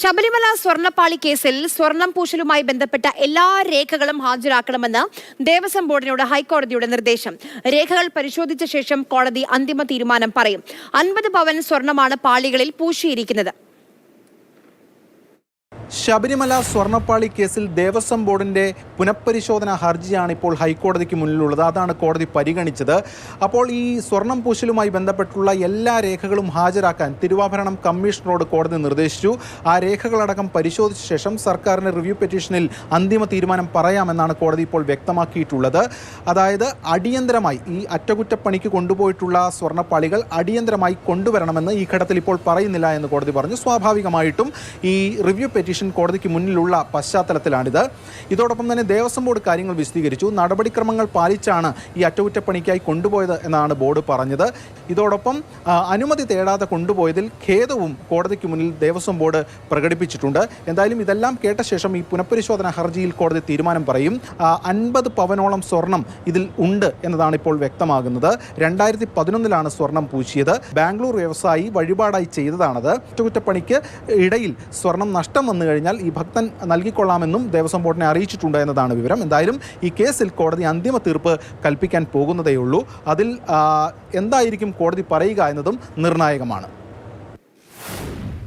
ശബരിമല സ്വർണപ്പാളി കേസിൽ സ്വർണം പൂശലുമായി ബന്ധപ്പെട്ട എല്ലാ രേഖകളും ഹാജരാക്കണമെന്ന് ദേവസ്വം ബോർഡിനോട് ഹൈക്കോടതിയുടെ നിർദ്ദേശം. രേഖകൾ പരിശോധിച്ച ശേഷം കോടതി അന്തിമ തീരുമാനം പറയും. അൻപത് പവൻ സ്വർണമാണ് പാളികളിൽ പൂശിയിരിക്കുന്നത്. ശബരിമല സ്വർണപ്പാളി കേസിൽ ദേവസ്വം ബോർഡിന്റെ പുനഃപരിശോധന ഹർജിയാണ് ഇപ്പോൾ ഹൈക്കോടതിക്ക് മുന്നിലുള്ളത്. അതാണ് കോടതി പരിഗണിച്ചത്. അപ്പോൾ ഈ സ്വർണം പൂശലുമായി ബന്ധപ്പെട്ടുള്ള എല്ലാ രേഖകളും ഹാജരാക്കാൻ തിരുവാഭരണം കമ്മീഷണറോട് കോടതി നിർദ്ദേശിച്ചു. ആ രേഖകളടക്കം പരിശോധിച്ച ശേഷം സർക്കാരിന് റിവ്യൂ പെറ്റീഷനിൽ അന്തിമ തീരുമാനം പറയാമെന്നാണ് കോടതി ഇപ്പോൾ വ്യക്തമാക്കിയിട്ടുള്ളത്. അതായത് അടിയന്തരമായി ഈ അറ്റകുറ്റപ്പണിക്ക് കൊണ്ടുപോയിട്ടുള്ള സ്വർണപ്പാളികൾ അടിയന്തരമായി കൊണ്ടുവരണമെന്ന് ഈ ഘട്ടത്തിൽ ഇപ്പോൾ പറയുന്നില്ല എന്ന് കോടതി പറഞ്ഞു. സ്വാഭാവികമായിട്ടും ഈ റിവ്യൂ പെറ്റീഷൻ കോടതിക്ക് മുന്നിലുള്ള പശ്ചാത്തലത്തിലാണിത്. ഇതോടൊപ്പം തന്നെ ദേവസ്വം ബോർഡ് കാര്യങ്ങൾ വിശദീകരിച്ചു. നടപടിക്രമങ്ങൾ പാലിച്ചാണ് ഈ അറ്റകുറ്റപ്പണിക്കായി കൊണ്ടുപോയത് എന്നാണ് ബോർഡ് പറഞ്ഞത്. ഇതോടൊപ്പം അനുമതി തേടാതെ കൊണ്ടുപോയതിൽ ഖേദവും കോടതിക്ക് മുന്നിൽ ദേവസ്വം ബോർഡ് പ്രകടിപ്പിച്ചിട്ടുണ്ട്. എന്തായാലും ഇതെല്ലാം കേട്ട ശേഷം ഈ പുനഃപരിശോധന ഹർജിയിൽ കോടതി തീരുമാനം പറയും. അൻപത് പവനോളം സ്വർണം ഇതിൽ ഉണ്ട് എന്നതാണ് ഇപ്പോൾ വ്യക്തമാകുന്നത്. രണ്ടായിരത്തി പതിനൊന്നിലാണ് സ്വർണം പൂശിയത്. ബാംഗ്ലൂർ വ്യവസായി വഴിപാടായി ചെയ്തതാണത്. അറ്റകുറ്റപ്പണിക്ക് ഇടയിൽ സ്വർണം നഷ്ടം വന്നു കഴിഞ്ഞാൽ ഈ ഭക്തൻ നൽകിക്കൊള്ളാമെന്നും ദേവസ്വം ബോർഡിനെ അറിയിച്ചിട്ടുണ്ട് എന്നതാണ് വിവരം. എന്തായാലും ഈ കേസിൽ കോടതി അന്തിമ തീർപ്പ് കൽപ്പിക്കാൻ പോകുന്നതേയുള്ളൂ. അതിൽ എന്തായിരിക്കും കോടതി പറയുക എന്നതും നിർണായകമാണ്.